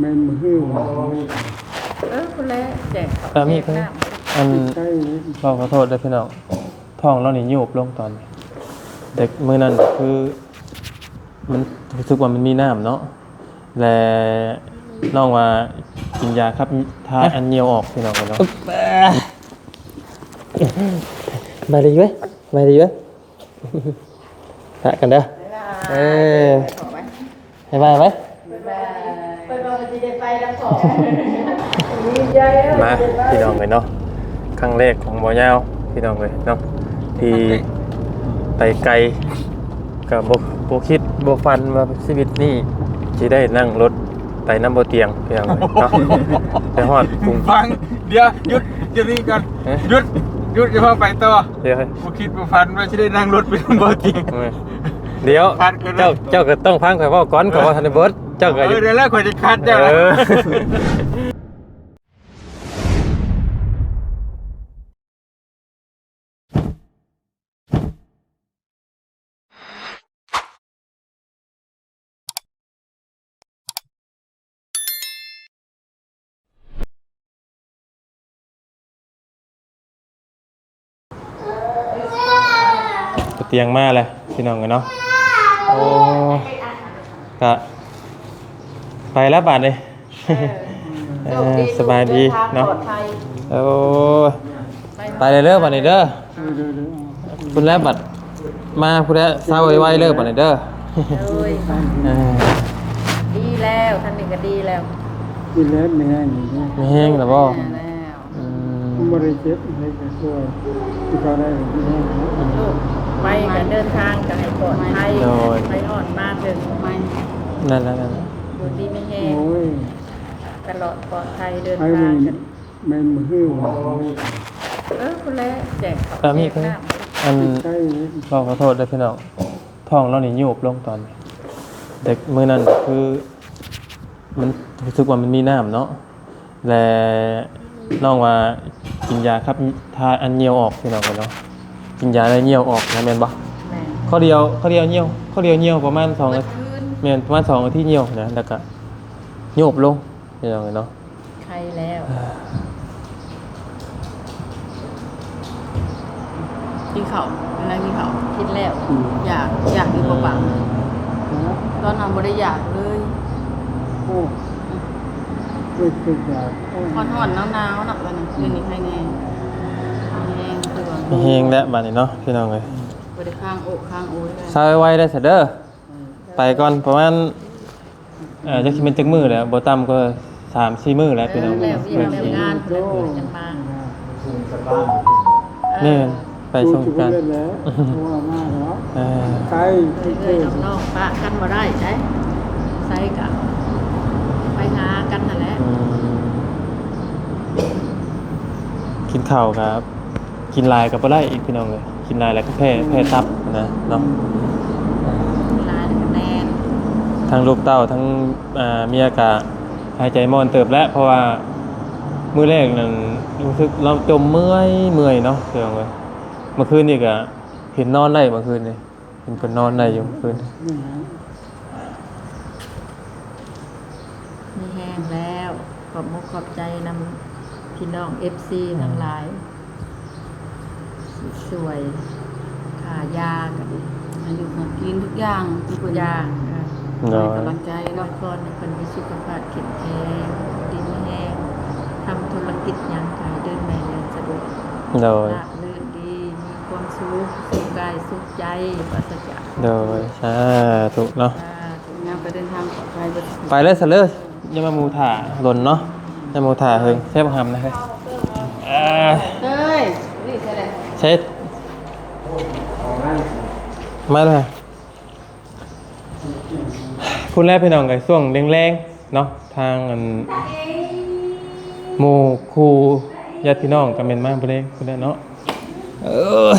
แม่นมือหื้อเออคุณแล้วแจกเออมีแจกน้อันเราขอโทษด้วยพี่น้องท้องเรานี่ยุบลงตอนเด็กมือนั้นคือ มันรู้สึกว่ามันมีน้ำเนาะและน้องว่ากินยาครับทาอันเนียวออกพี่น้องกันเนาะมาดีไหมมาดีไหมฮะกันเด้อเออไว้ให้บายไหม ไปบอกว่าจะได้ไป แล้วขอดีใจเอ้ยมาพี่น้องเลยเนาะครั้งแรกของบ่อยาวพี่น้องเลยเนาะที่ไปไกลกับบ่บ่คิดบ่ฟันว่าชีวิตนี้สิได้นั่งรถไปน้ำบ่เตียงพี่น้องเลยเนาะไปฮอดกรุงฟังเดี๋ยวหยุดหยุดนี่ก่อนเอ๊ะหยุดหยุดอย่าเพิ่งไปต่อเดี๋ยวให้ผมคิดว่าฟันว่าจะได้นั่งรถไปลำบากจริงเออเดี๋ยวพัดกันเลยเจ้าเจ้าก็ต้องพังข่อยเว้าก่อนข่อยว่าทันได้เบิด เจ้าก็เออเดี๋ยวแล้วข่อยจะคัดเจ้าเออเตียงมาเลยพี่น้องกันเนาะโอ้กะ ไปแล้วบาทเลยเออสบายดีเนาะปลอดภัยโอ้ไปเลยเด้อบัดนี้เด้อเออเดี๋ยวเดี๋ยวเอาคุณแล้วบัดมาคุณแล้วเศร้าไว้ๆเลิกบัดนี้เด้อเอ้ยเออดีแล้วท่านนี่ก็ดีแล้วกินแล้วไม่แห้งอย่างนี้ไม่แห้งหรอบ่แน่แล้วอืมันมบริเจ็บให้กับช่วยที่เขาได้ที่แห้งนะลูกไปกันเดินทางกันให้ปลอดภัยไปอ่อนมากถึงไม่นั่นนั่นนั่นดูดีไม่แห้ งโอ้ยตลอดปลอดภัยเดินไอ้ทาแม่งนกันแม่นมือหื้อว่าเออคุณแล้วแจกเออมีแจกน้อันใช่เลยเราขอโทษด้วยพี่น้องท้องเรานี่ยุบลงตอนนี้เด็กมือนั้นคือ มันรู้สึกว่ามันมีน้ำเนาะและน้องว่ากินยาครับทาอันเหนียวออกพี่น้องกันเนาะกินยาแล้วเหนียวออกนะแม่นบ่ำแม่ข้อเดียวข้อเดียวเหนียวข้อเดียวเหนียวประมาณสองเมื่อาอทิตย์ คืนแม่นประมาณสองอาทิตย์เหนียวนะแล้วก็ ยุบลงพี่น้องกันเนาะใครแล้วกินข้าวเป็นไรกินข้าวคิดแล้วอืมอยากอยากอยู่เปล่านะๆตอนนั้นบ่ได้อยากเลยโอ้รู้สึกอยากโอ้ยฮ้อนๆหนาวๆเนาะตอนนั้นคืนนี้ใครแน่แห้งตัวมีเฮงแล้วบัดนี้เนาะพี่น้องเลยบ่ได้ข้างอกข้างโอ้ยเลยเศร้าไว้ได้เสยเด้อไปก่อนประมาณ เอ่อจะคิดเป็นจักมือแล้วบ่ต่ำก็สามสี่มือแล้วเอพี่น้อองแล้วเวียนแล้วงานโอ้แล้วยเวียนกันมาแม่นไปชมกันรู้สึแล้วเพราะว่ามากแล้วเออใช่เรื่อยๆน้องๆปะกันมาได้ใช่ใส่กับไปหากันนั่นแหละอืมกินข้าวครับ กินลายกับบ่ได้อีกพี่น้องเลยกินลายแล้วก็แพ้แพ้ทับนะเนาะลายคะแนน ทั้งลูกเต้าทั้งอ่าเมียกะหายใจมอนเติบแล้วเพราะว่ามื้อแรกนั่นรู้สึกเราจมเมื่อยเมื่อยเนาะพี่น้องเลยเมื่อคืนนี่ก็เห็นนอนได้เมื่อคืนนี่เห็นเพิ่นนอนได้อยู่เมื่อคืนมีแห้งแล้วขอบมุกขอบใจนำพี่น้องเอฟซีทั้งหลายสวยขายากันดีอายุของกินทุกอย่างทุกอย่างเออเนาะ ให้กำลังใจไว้เนาะก่อนในคนมีสุขภาพแข็งแรงดีไม่แห้งทำธุรกิจหยังขายเดินแม่เดินสะดวกโดยราบรื่นดีมีความสุขสุขกายสุขใจปราศจากโดยสาธุเนาะอ่าทุกงานไปเดินทางปลอดภัยบ่ไปเลยซะเลยอย่ามามูถ่าหล่นเนาะอย่ามูถ่าเฮงใช่บ่หำนะครับเอ่อเฮ้ยนี่ใช่เลยใช้มาเลย พูดแรกพี่น้องกับช่วงแรงๆเนาะทางอันหมู่ครูญาติพี่น้องกับเมนมาบ่ได้พูดได้เนาะเออ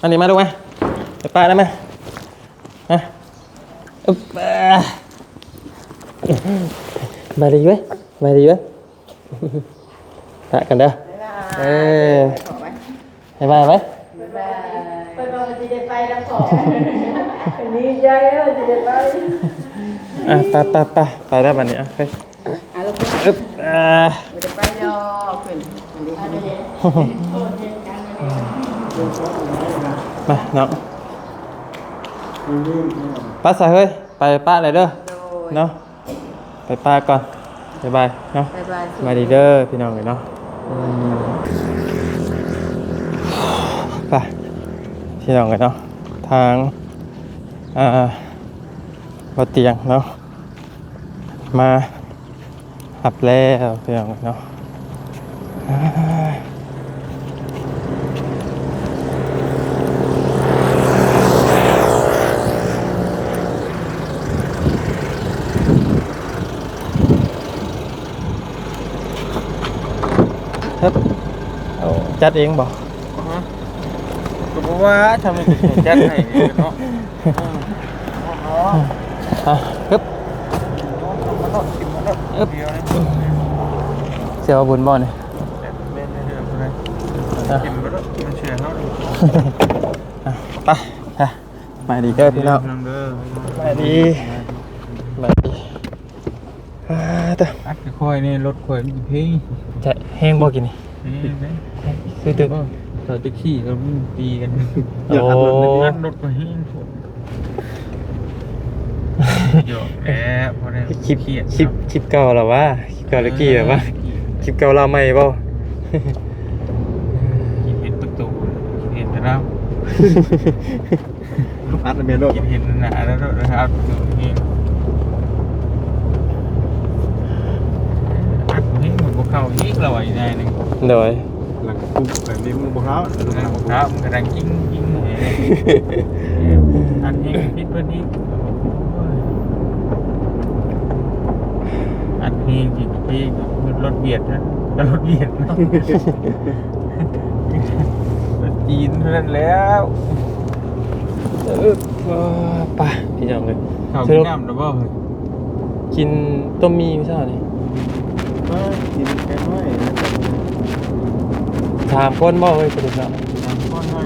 อันนี้มาดูไหมไปป้าได้ไหมฮะอึ๊บอ่ามาดีไหมมาดีไหมตะกันเด้อเออขอไว้ให้บายไหมไปบอกว่าจะได้ไปแล้วขอ ดีใจว่าจะได้ไปอะไปไปไปไปได้บัดนี้อะเฮ้ยอะล้วก็อึ๊บอ่าไม่ไปดอกเพิ่นอันนี้อันนี้มาเนาะป้าใส่เฮ้ย ไปป้าเลยเด้อเนาะไปป้าก่อนบายบายเนาะบายบายมาดีเด้อพี่น้องเลยเนาะไปพี่น้องเลยเนาะทาง อ่าเตียงเนาะมาหับแล้วพี่น้องเนาะเฮ้ยเอาจัดเองบ่ก็บอว่าทำให้ถึงจัดให้เนาะ อะฮึบอึ๊บเดียวเลยเสียวบุญบ่เนี่ยเล่นได้เรื่อยๆเลยกินไปแล้วมันเชื่อเขาดิอะไปไปมาดีเด้อพี่น้องเด้อมาดีมาดีอ่าเด้ออัดค่อยนี่รถค่อยมีเพลงจะแห้งบ่กินนี่นี่นะคือตึกเราจะขี่เราตีกันโอ้อัดรถมาให้ฝ นเยอะแอบพอได้คลิปเครียดคลิปคลิปเก่าเหรอวะคลิปเก่าหรือกี่แบบว่าคลิปเก่าเราใหม่บ่คิดเห็นประตูเห็นแต่เราอัดเมียโลกคิดเห็นหนาแล้วนะครับประตูเองอัดให้เหมือนพวกเขาอีกเราอีกนายหนึ่งโดยหลังปุ๊บแบบนี้มึงบอกเขาลูกนะน้องครับมันกำลังกิ้งกิ้งอันนี้พิษเพื่อนนี้ อันเพลงจิตเพลงรถเบียดนะรถเบียดนะรถจีนนั่นแล้วเออไปพี่น้องเลยเขากินน้ำหรือเปล่ากินต้มมีไม่ใช่เหรอนี่ว่ากินแค่น้อยนะถามคนบ่เฮ้ยสรุปแล้วน้ำก้อนให้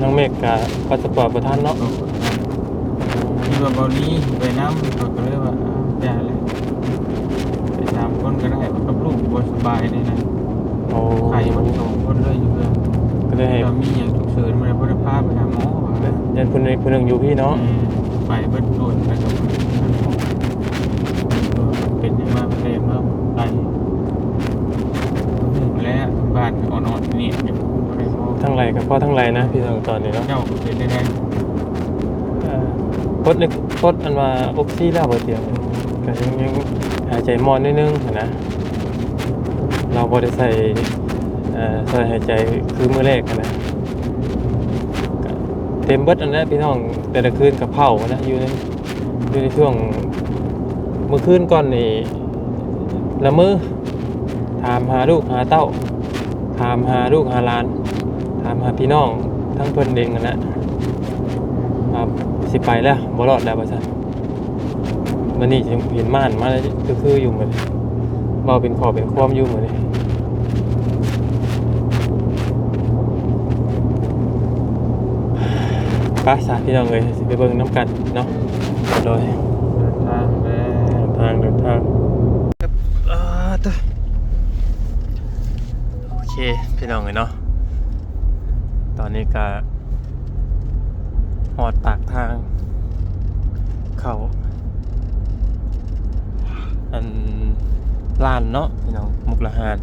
น้องเมฆกับพาสปอร์ตบ่ทันเนาะ ที่ว่าเบานี้ไปน้ำเขาก็เลยว่าอย่าเลยไปตามคน ก็ได้กับลูกบสบายเลยนะโอ้ไข่มันสองคนเลยอยู่เลยก็เลยให้เรามีอย่างฉุกเฉินมาเลยพุทธภาพไปหาหมอว่ายันคนหนึงคนหนึงอยู่พี่เนาะไปเบิ้ลโดนไปกับเป็นยังไงเป็นเลยมาไปแล้วบ้านอ่อนๆนี่อย่าพูดอะไรมองทั้งไรกับพ่อทั้งไรนะพี่น้องตอนนี้เนาะเจ้าเป็นได้ไงเอ่อพดนึกพดอันว่าออกซิแล้วบ่เตียงก็ยังยัง หายใจมอนนิดนึงนะ เราบ่ได้ใส่ใส่หายใจคือมือแรกนะเต็มเบิดอันนั้นพี่น้องแต่ละคืนกับเผานะอยู่ในอยู่ในช่วงมื้อคืนก่อนนี่ละมือถามหาลูกหาเต้า ถามหาลูกหาลาน ถามหาพี่น้องทั้งเพิ่อนเองนั่นะครับสิไปแล้วบ่รอดแล้วว่าซั่น มื้อนี้จึงเห็นม่านมาแล้วคือคืออยู่มื้อนเว้าเป็นขอเป็นความอยู่เหมือนี้ไปสาพี่น้องเอ้ยสิไปเบิ่งน้ำกันเนาะโดยทางแม่ทางเดินทางอ่าตะโอเคพี่น้องเลยเนาะตอนนี้ก็หอดปากทาง เขา อันลานเนาะพี่น้องมุกละหาร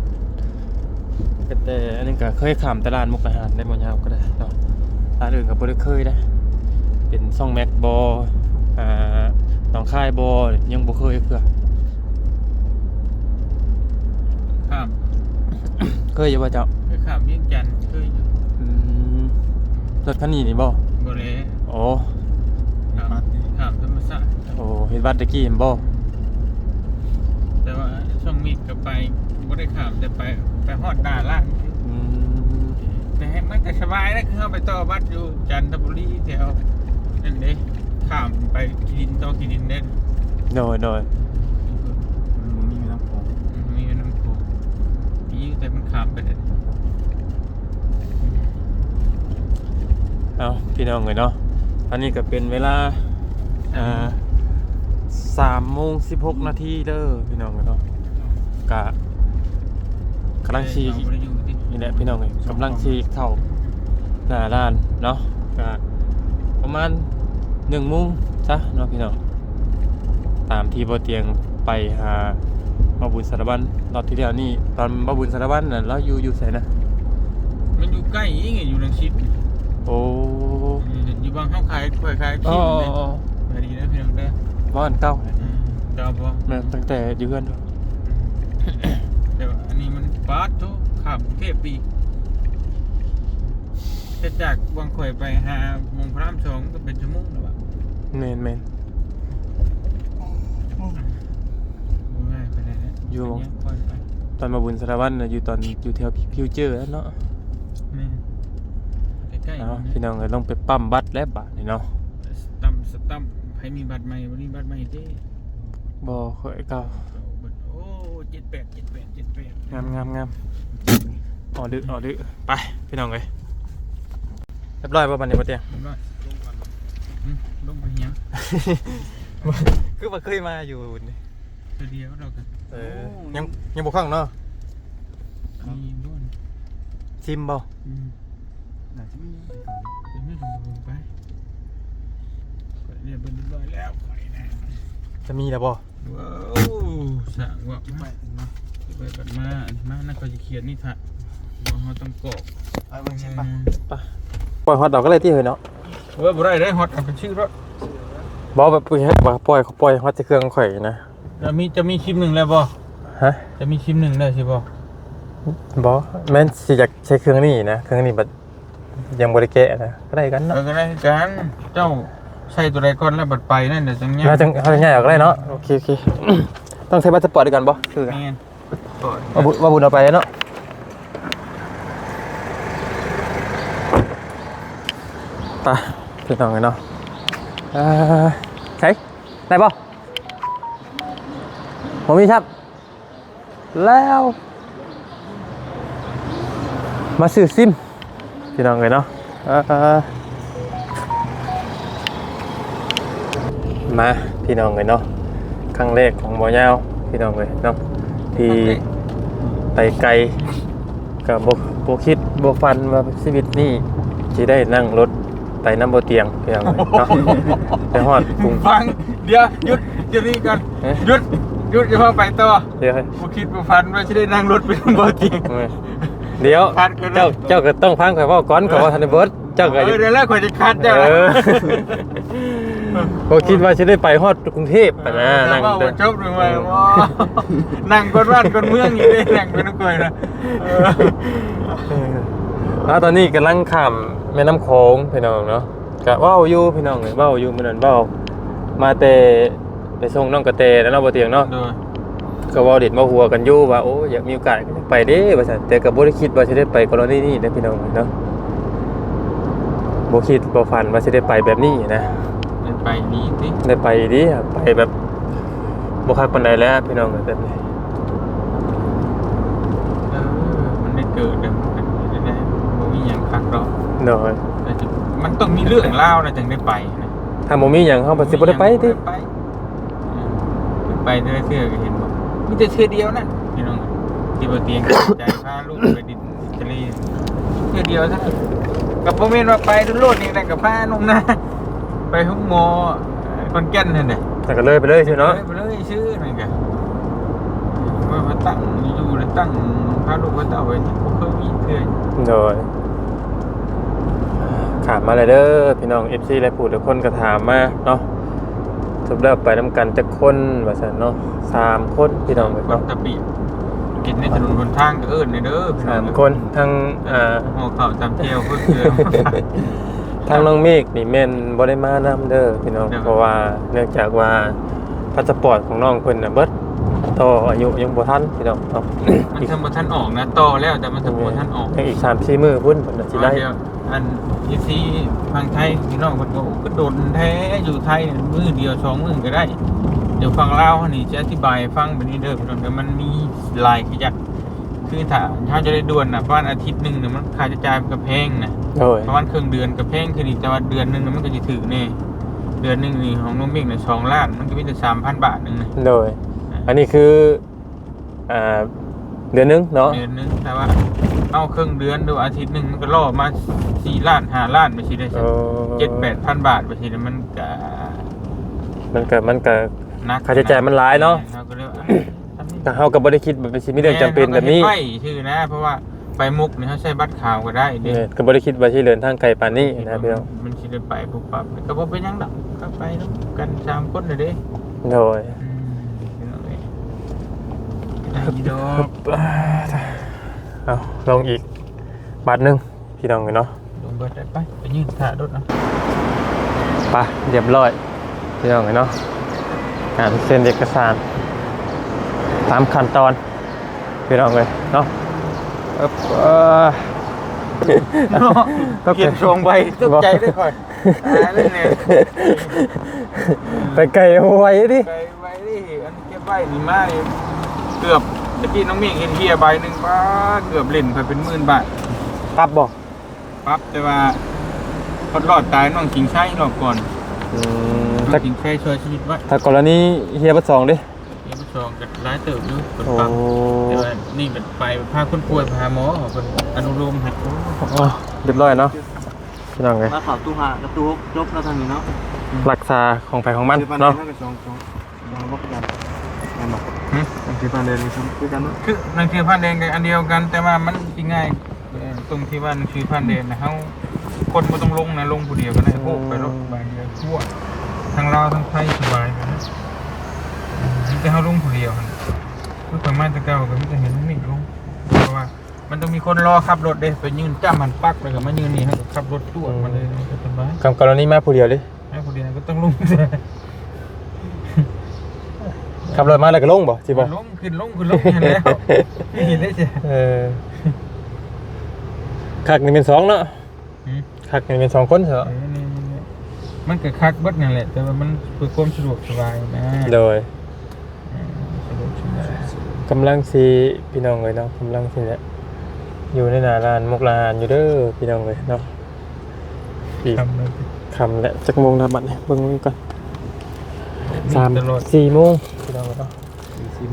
ก็แต่อันนี้ก็เคยขามแต่ลานมุกละหารได้บ่ยาวก็ได้เนาะร้านอื่นก็บ่ได้เคยได้เป็นซ่องแม็กบออ่าหนองคายบอยังบ่เคยเพื่อข้ามเคยอยู่บ่เจ้าไปข้ามเวียงจันทร์เคยอยู่อืมรถคันนี้นี่บ่บ่เลยโอ้ข้ามข้ามธรรมศาสตร์โอ้เห็นวัดตะกี้เห็นบ่ แต่ว่าช่องมีด ก็ไปบ่ได้ข้ามแต่ไปไปฮอดด่านล่างอืมแต่ให้มันก็สบายนะคือเข้าไปต่อบัสอยู่จันทบุรีแถวนั่นเด้ข้ามไปกินต่อกินเด่นโดยโดยมีน้ำโขงมีน้ำโขงมีอยู่แต่มันข้ามไปเด่นเอาพี่น้องเลยเนาะตอนนี้ก็เป็นเวลาอ่า3โมง16นาทีเด้อพี่น้องเนาะ กะกำลังขี่เอาบ่ได้อยู่ตินี่แหละพี่น้องเอ้ยกำลังขี่เข้าหน้าร้านเนาะกะประมาณ1โมงซะเนาะพี่น้องตามที่บ่เตียงไปหาบ่บุญสารบันรอบที่แล้วนี่ตอนบ่บุญสารบันน่ะเราอยู่อยู่ไสนะมันอยู่ใกล้อีกไงอยู่ลังชิดโอ้อยู่บางเฮาขายขายขายอ๋ขี้อเลยไปดีนะพี่น้องเด้อบ้านเก่าอืมเจ้าบ่แม่นตั้งแต่อยู่เฮือนเด้อเดี๋ยวอั นนี้มันปาดโตขับกรุงเทพปีกจะจากบางข่อยไปหาโมงพระรามสองก็เป็นชั่วโมงแล้วอะแม่นแม่นบ่ง่ายไปเลยนะอยู่เนี้ค่อยไปตอนมาบุญสารวัตรน่ะอยู่ตอนอยู่แถวฟิวเจอร์แล้วเนาะแม่ใกล้ๆเนาะนี่พี่น้องก็ต้องไปปั๊มบัตรและบาทนี่เนาะสตัมป์สตัมป์ใครมีบัตรใหม่วันนี้บัตรใหม่เด้บ่ค่อยเก่าบัตรโอ้ เจ็ดแปดเจ็ดแปดเจ็ดแปดงามงามงามออดึกออดึกไปพี่น้องเอ้ยเรียบร้อยป่ะบัดนี้บ่เตียงลงก่อนลงก่อนอืมลงไปเหี้ยงคือบ่เคยมาอยู่นี่ตัวเดียวเรากันเออยังยังบ่ครั้งเนาะมีบ้วนซิมบ่อืมน่าจะมีเดี๋ยวไม่ลงลงไปเรียบร้อยเรียบร้อยแล้วข่อยนะจะมีแล้วบ่ ว้าวสั่งว่าไปนะไปบัดมามาน่าก็จะเขียนนี่ถ่ะว่าเราต้องกรอกไปเบิ่งใช่ปะปล่อยฮอตดอกก็เลยที่เฮ้ยเนาะเออบ่ได้ได้ฮอตเอาเป็นชื่อรถบ่แบบปล่อยว่าปล่อยปล่อยฮอตจะเครื่องข่อยนะจะมีจะมีคลิปหนึ่งแล้วบ่ฮะจะมีคลิปหนึ่งได้ใช่บ่บ่แม่นสิอยากใช้เครื่องนี้นะ เครื่องนี้แบัดยังบ่ได้แกะนะก็ได้กันเนาะก็ได้กัน เจ้า ใส่ตัวใดก่อนแล้วบัดไปนั่นเดี๋ยวจังเนี้ยเราจะเราจะง่ายออกได้เนาะโอเคโอเค ต้องใช้บัตรสปอร์ตด้วยกันบ่คือกันแม่นกดว่าบุว่าบุญเอาไปเนาะไปพี่น้องกันเนาะเอ่อใช่ได้ป่ะผมมีครับ แล้ว มาซื้อซิมพี่น้องกันเนาะเอ่อ มาพี่น้องกันเนาะครั้งแรกของบ่อยาวพี่น้องเลยเนาะที่ไปไกลกับบโบคิดบฟันว่าชีวิตนี่จะได้นั่งรถไปน้ำบเตียงพี่น้องเลยเนาะไปฮอดกรุงฟังเดี๋ยวหยุดเดี๋ยวนี้กันเอ๊ะหยุดหยุดอย่าเพิ่งไปต่อเดี๋ยวให้กูคิดว่าฟันว่าจะได้นั่งรถไปทางบ่อจริงเดี๋ยวพัดกันเลยเจ้าเจ้าก็ต้องฟังข่อยเว่าก่อนข่อยเว่าทันได้เบิร์ดเจ้าก็เออเดี๋ยวแรกข่อยจะคัดเจ้า เออบ่คิดว่าจะได้ไปฮอดกรุงเทพปะนะนั่นั่งงว่าเดินจบหรือไม่ว่านั่งกดบ้านกดเมืองอยู่ได้นั่งเป็นนักกวยนะเออแล้วตอนนี้กำลังข้ามแม่น้ำโขงพี่น้องเนาะก็เว้าอยู่พี่น้องเลยเว้าอยู่มื้อนั้นเว้ามาแต่ไปส่งน้องกระเตแล้วเนาะบ่เตียงเนาะโดยก็เว้าเด็ดมาหัวกันอยู่ว่าโอ้อยากมีโอกาสก็อยากไปเด้ว่าซั่นแต่ก็บ่ได้คิดว่าสิได้ไปกรณีนี้เด้อพี่น้องเนาะบ่คิดบ่ฝันว่าสิได้ไปแบบนี้นะเป็น ไปนี้สิได้ไปดิไปแบบบ่คักปานใดแล้วพี่น้องแบบนี้เออมันได้เกิดเดี๋ยวมันได้ได้บ่มีอย่างคักหรอกเนาะแต่จะมันต้องมีเรื่องเล่านะถึงได้ไปนะถ้าบ่มีหยังเฮาบ่สิบ่ได้ไปติไปเออไปเรื่อยๆก็เห็นบอกมีแต่เทื่อเดียวนะพี่น้องที่บนเตียงใจพาลูกไปดินทะเลเทื่อเดียวซะกับพ่อแม่นว่าไปดุโลดนี่นะกับพานุ่มนะ ไปห้องหมอคอนแก่นนั่นแหละแต่ก็เลยไปเลยใช่เนาะไปเลยชื่อนั่นกันว่ามาตั้งอยู่แล้วตั้งพาลูกไปเต่าไปที่พวกเขามีเทื่อโดยถามมาเลยเด้อพี่น้อง FC และผู้ทุกคนก็ถามมาเนาะสรุปแล้วไปนํกันจักคนว่าซั่นเนาะสามคนพี่น้องคนเนาะตะปีกินในถนนบนทางก็เอิ้นในเด้อพี่น้สาองมคนทั้งอ่าหัวเข่าตามเที่ยวเพื่อเพื่อ ทางน้องเมฆนี่แม่นบ่ได้มานํเด้อพี่น้องเด้อเพราะว่าเนื่องจากว่าพาสปอร์ตของน้องเพิ่นน่ะเบิดต่ออายุยังบ่ทันพี่น้องเนาะมันทำมาท่านออกนะต่อแล้วแต่มันทำมาท่านออกยังอีก3-4มื้อพุ่นเพิ่นน่ะสิได้เดียวอันยีซีฟังไทยพี่น้องคนก็ก็โดนแท้อยู่ไทยมือเดียวสองมือก็ได้ เดี๋ยวฟังเล่าวนี่จะอธิบายให้ฟังแบบนี้เด้อพี่น้องเดี๋ยวมันมีหลายขยัก คือถ้าถ้าจะได้ด่วนนะประมาณอาทิตย์หนึ่งเนี่ยมันค่าใช้จ่ายมันก็แพงนะโดยประมาณครึ่งเดือนก็แพงขึ้นอีกแต่ว่าเดือนหนึงน่ะมันก็จะถือแน่เดือนหนึงนี่ของน้องเมฆเนี่ยสองล้านมันก็มีแต่สามพันบาทหนึงนะโดย อันนี้คืออ่าเดือนหนึงเนาะเดือนหนึงแต่ว่าเอาครึ่งเดือนหรือว่าอาทิตย์หนึ่งมันก็ล่อมาสี่ล้านห้าล้านไปสิได้เอใช่อเจ็ดแปดพันบาทไปสิเนี่ยมันก็มันก็มันก็นักค่าใช้จ่ายมันหลายเนาะเราก็เลย ว่าทำนี่ก็เฮาก็บ่ได้คิดว่าเป็นสิมีเรื่องจำเป็นแบบนี้ไม่ชื่อนะ เพราะว่าไปมุกเนี่ยเขาใช้บัตรขาวก็ได้เด็เนี่ยก็บ่ได้คิดว่าสิเดินทางไกลปานนี้นะพี่น้องมันสิได้ไปปุ๊บปั๊บก็บ่เป็นหยังดอกก็ไปเนาะกันสามคนเลยเด้โดยอืมพี่น้องเอ้ยได้อีดอกเอาลงอีกบาทหนึงพี่น้องเอ้ยเนาะ ลงเบิดได้ไปไปยืนถ่ายรถเนาะ ไปเรียบร้อยพี่น้องเอ้ยเนาะการเซ็นเอกสาร ตามขั้นตอนพี่น้องเลยเนาะเอิบเอ่อเขียนทรงใบตกใจด้วยก่อนอ่าเล่นเนี่ยไปไกลเอาไว้ดิไปไว้ดิอันเก็บใบนี่มานี่เกือบตะกี้น้องเมียงเห็นเฮียใบหนึ่งป้าเกือบเล่นไปเป็นหมื่นบาทปั๊บบอกปั๊บแต่ว่าพอดรอดตายน้องกิงใช้รอบก่อนอืมน้อถ้างกิงใช้ช่วยชีวิตไว้ถ้ากรณีเฮียบัดสองดิ เอ็มสองกับร้ายเติบอยู่คนโอ้ฟังแต่ว่านี่เป็นไปพาคนป่วยพาหมอเป็นอนุโลมให้โอ้อ๋อเรียบร้อยเนาะพี่น้องเลยมาข่าวตู้หากับตู้จบแล้วทางนี้เนาะรักษาของไผของมันคือปันเนาะเดนสองสองสองบล็อกกันกันบอกคือปันเดนคือคือกันเนาะคือหนังสือพันเดนกันอันเดียวกัน แต่ว่ามันสิง่ายเอ่อตรงที่ว่าหนังสือพันเดนนะเฮาคนบ่ต้องลงนะลงผู้เดียวก็ได้โอ้ไปรถบางเดียวทั่วทั้งลาวทั้งไทยสบายกันนะ อืมมีแต่เฮาลงผู้เดียวหั่นคือประมาณแตะเก่าก็มีแต่เห็นนี่ลงเพราะว่า มันต้องมีคนรอขับรถเด้ไปยืนจ้ามันปักเลยก็มายืนนี่ให้ก็ขับรถตัวมาเลยก็สบายกับกรณีมาผู้เดียวดิให้ผู้เดียวก็ต้องลงขับรถมาแล้วก็ลงบ่สิบ่ลงขึ้นลงขึ้นลงเห็นแล้วไม่เห็นได้จ้ะเออคักนี่เป็นสองเนาะอืมคักนี่เป็นสองคนเหรอเออนี่นี่นี่มันก็คักเบิดนั่นแหละ แต่ว่ามันเพื่อความสะดวกสบายนะโดย เออสะดวกสบาย กำลังสีพี่น้องเลยเนาะกำลังสีเนี่ยอยู่ในหน้าร้านมุกลาหารอยู่เด้อพี่น้องเลยเนาะอีกทำเลยคำและจักโมงนะบัดนี้เบิ่งก่อนสามตลอดสี่โมงพี่น้องเลยเนาะ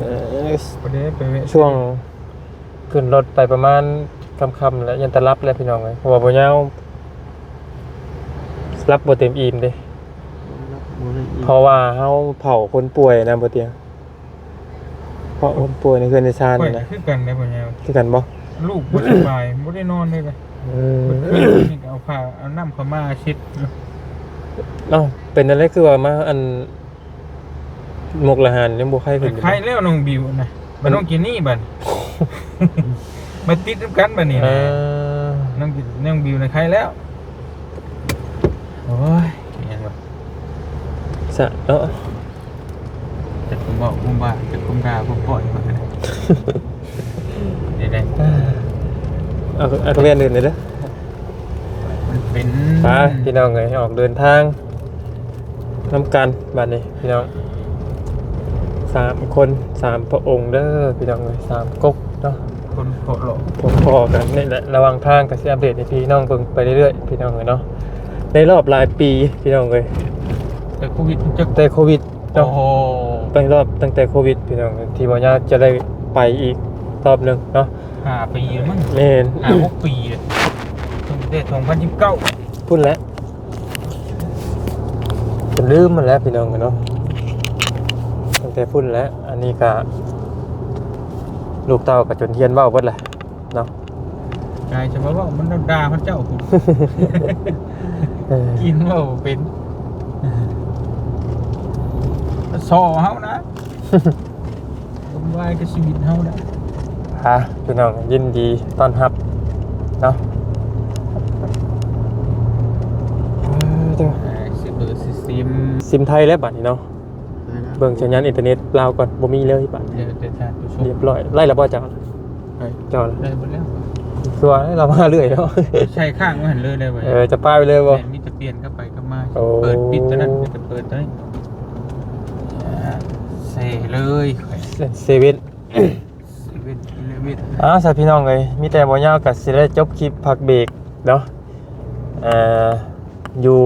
เอ่อประเดี๋ยวไปเวะช่วงขึ้นรถไปประมาณค่ำๆแล้วยันตะรับแล้วพี่น้องเลยเพราะว่าบ่ยาวรับบ่เต็มอิ่มเด้เพราะว่าเฮาเผาคนป่วยนะบ่เตียง เพราะคนป่วยในเคือนในชาติป่วยนะคือกันได้ป่ะเนี่ยคือกันบ่ลูกบ่สบายบ่ได้นอนเลยเลยเออนี่ก็เอาผ้าเอาน้ำเข้ามาเช็ดเอ้าเป็นอะไรคือว่ามาอันหมกละหานยังบ่ไข้ขึ้นอยู่ใครแล้วน้องบิวนะมันต้องกินนี่บัดมาติดน้ำกันบัดนี่เอนะอน้องกินน้องบิวนะใครแล้วโอ้ยยังวะสะเนาะ จะผมบอกผมว่าจะผมด่าผมปล่อยมาก็ได้เดี๋ยวได้เอาเอาเรียนอื่นเลยเด้อมันเป็นไปพี่น้องเอ้ยออกเดินทางนำกันบัดนี้พี่น้องสามคนสามพระองค์เด้อพี่น้องเอ้ยสามก๊กเนาะคนโผล่หลอกผมพอกันนี่แหละระหวังทางกับสิอัปเดตในพี่น้องเบิ่งไปเรื่อยๆพี่น้องเอ้ยเนาะในรอบหลายปีพี่น้องเอ้ยแต่โควิดมันจะแต่โควิดโอ้เนาะโห้งรอบตั้งแต่โควิดพี่น้องที่ว่ายาจะได้ไปอีกรอบหนึ่งเนาะห้าปีแล้วมั้งเมนห้าหกปีเลยตั้งแต่สองพันยี่สิบเก้าพูดแล้วจะลืมมันแล้วพี่น้องเนาะตั้งแต่พูดแล้วอันนี้ก็ลูกเต้ากับจนเทียนเบ้าเบิดแหละเนาะ กายจะมาว่ามันด่าพระเจ้าคุณ กินว่าเป็น สอเฮานะ ผมวายกับชีวิตเฮานะฮะพี่น้องยินดีต้อนรับเนาะเออเดี๋ยวอ่าสิเบอร์สิซิมซิมไทยแล้วบัดนี้เนาะเบิ่งสัญญาณอินเทอร์เน็ตลาวก่อนบ่มีเลยบัดเดี๋ยวจะทานผู้ชมเรียบร้อยไล่แล้วบ่เจ้าไปเจ้าละได้หมดแล้วตัวให้เรามาเรื่อยเนาะใช่ข้างไม่เห็นเลยได้ไหมเออจะป้ายไปเลยบ่แม่นมีแต่เปลี่ยนเข้าไปก็มาโอ้เปิดปิดตัวนั้นมีแต่เปิดตัวนี้อ่าเซ่เลยข่อยเซเว่นเซเว่นอีเลเว่นอ้าวสาพี่น้องเลยมีแต่บ่ยาวกับสิได้จบคลิปพักเบรกเนาะเอ่ออยู่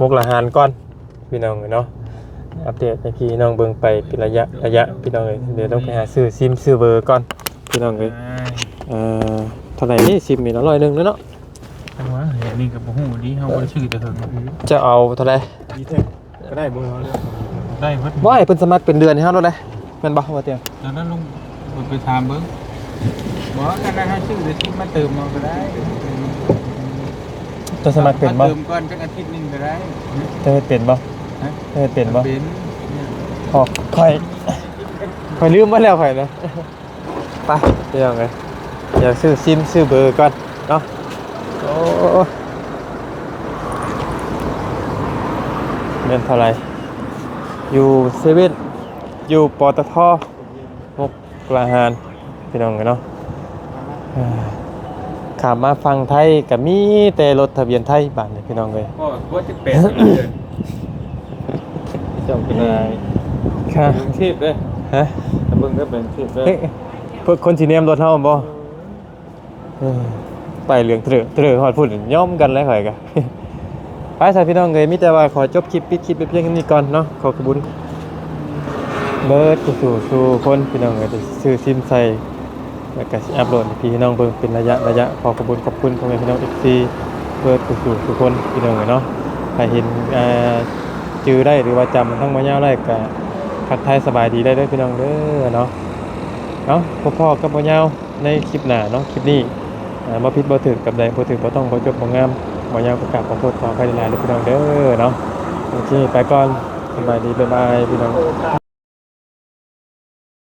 มุกละหารก่อนพี่น้องเนาะอัปเดตให้พี่น้องเบิ่งไปเป็นระยะระยะพี่น้องเอ้ยเดี๋ยวต้องไปหาซื้อซิมซื้อเบอร์ก่อนพี่น้องเอ้ยเอ่อเท่าไหร่นี่ซิมมีละร้อยหนึงแล้วเนาะแต่ว่าเห็นนี่กับบ่ฮู้ดีเฮาบ่ได้ชื่อแต่เถิงจะเอาเท่าไหร่ดีเทคก็ได้เบอร์เขาเลย ได้เพิ่นบ่ให้เพิ่นสมัครเป็นเดือนให้เฮาโลดเลยแม่นบ่ว่าเตียงแล้วนั้นลุงไปถามเบิ่งบ่กันได้ให้ชื่อเดี๋ยวสิมาเติมเอาก็ได้จะสมัครเป็นบ่เติมก่อนจักอาทิตย์หนึงก็ได้จะเฮ็ดเป็นบ่ฮะจะเฮ็ดเป็นบ่เป็นพอค่อยค่อยลืมมาแล้วค่อยนะไปเดี๋ยวไงอยากซื้อซิมซื้อเบอร์ก่อนเนาะโอ้เงินเท่าไหร่ อยู่เซเว่นอยู่ปตทมกกลาหารพี่น้องเนาะเอ้ยขามมาฟังไทยกับมีแต่รถทะเบียนไทยบ้านเนี่ยพี่น้องเลยบ่บ่จะเป็นเลยจำเป็นอะไรค่ะกรุงเทพเด้อฮะถ้าเบิ่งก็เป็นเทพเด้อเฮ้ยเพิ่นคนสิเนียมรถเฮาบ่เออไปเหลืองเตรอเตรอฮอดพุ่นย่อมกันแล้วข่อยกะ ไปสายพี่น้องเอ้ยมีแต่ว่าขอจบคลิปปิดคลิปไปเพียงแค่นี้ก่อนเนาะขอขอบคุญเบิดไปสู่สู่คนพี่น้องเอ้ยซื้อซิมใส่แล้วก็อัปโหลดพี่น้องเบิ่งเป็นระยะระยะขอขอบคุญขอบคุณพ่อแม่พี่น้อง FC เบิดไปสู่สู่คนพี่น้องเอ้ยเนาะถ้าเห็นจื้อได้หรือว่าจำทั้งมายาได้ก็ทักทายสบายดีได้ด้อพี่น้องเด้อเนาะเนาะพ่อพ่อกับพ่อยาในคลิปหน้าเนาะคลิปนี้อ่าบ่ผิดบ่ถูกกับใดบ่ถูกบ่ต้องบ่จบบ่งาม มายาวประกาศขอโทษขออภัยหลายๆเด้อพี่น้องเด้อเนาะโอเคไปก่อนสบายดีบ๊ายบายพี่น้อง